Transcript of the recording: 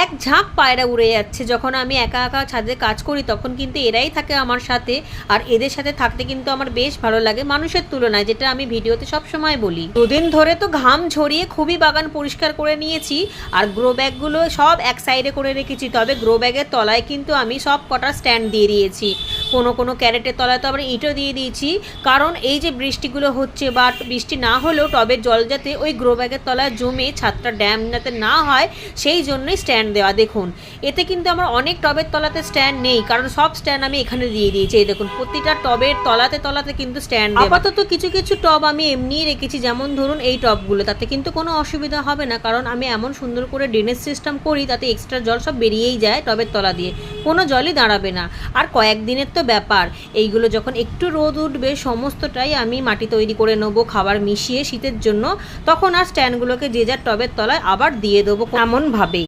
এক ঝাঁক পায়রা উড়ে যাচ্ছে। যখন আমি একা একা ছাদে কাজ করি, তখন কিন্তু এরাই থাকে আমার সাথে। আর এদের সাথে থাকতে কিন্তু আমার বেশ ভালো লাগে মানুষের তুলনায়, যেটা আমি ভিডিওতে সব সময় বলি। দুদিন ধরে তো ঘাম ঝরিয়ে খুবই বাগান পরিষ্কার করে নিয়েছি, আর গ্রো ব্যাগগুলো সব এক সাইডে করে রেখেছি। তবে গ্রো ব্যাগের তলায় কিন্তু আমি সব কটা স্ট্যান্ড দিয়ে দিয়েছি। কোনো কোনো ক্যারেটের তলায় তো আবার ইঁটও দিয়ে দিয়েছি। কারণ এই যে বৃষ্টিগুলো হচ্ছে বা বৃষ্টি না হলেও টবের জল যাতে ওই গ্রো ব্যাগের তলায় জমে ছাদটা ড্যাম যাতে না হয়, সেই জন্যই স্ট্যান্ড দেওয়া। দেখুন, এতে কিন্তু আমার অনেক টবের তলাতে স্ট্যান্ড নেই, কারণ সব স্ট্যান্ড আমি এখানে দিয়ে দিয়েছি। এই দেখুন, প্রতিটা টবের তলাতে তলাতে কিন্তু স্ট্যান্ড আপাতত কিছু কিছু টব আমি এমনিই রেখেছি, যেমন ধরুন এই টবগুলো। তাতে কিন্তু কোনো অসুবিধা হবে না, কারণ আমি এমন সুন্দর করে ড্রেনেজ সিস্টেম করি, তাতে এক্সট্রা জল সব বেরিয়েই যায় টবের তলা দিয়ে। কোনো জলই দাঁড়াবে না। আর কয়েকদিনের তো ব্যাপার। এইগুলো যখন একটু রোদ উঠবে, সমস্তটাই আমি মাটি তৈরি করে নেব, খাবার মিশিয়ে শীতের জন্য। তখন আর স্ট্যান্ডগুলোকে যে যার টবের তলায় আবার দিয়ে দেবো। এমনভাবেই।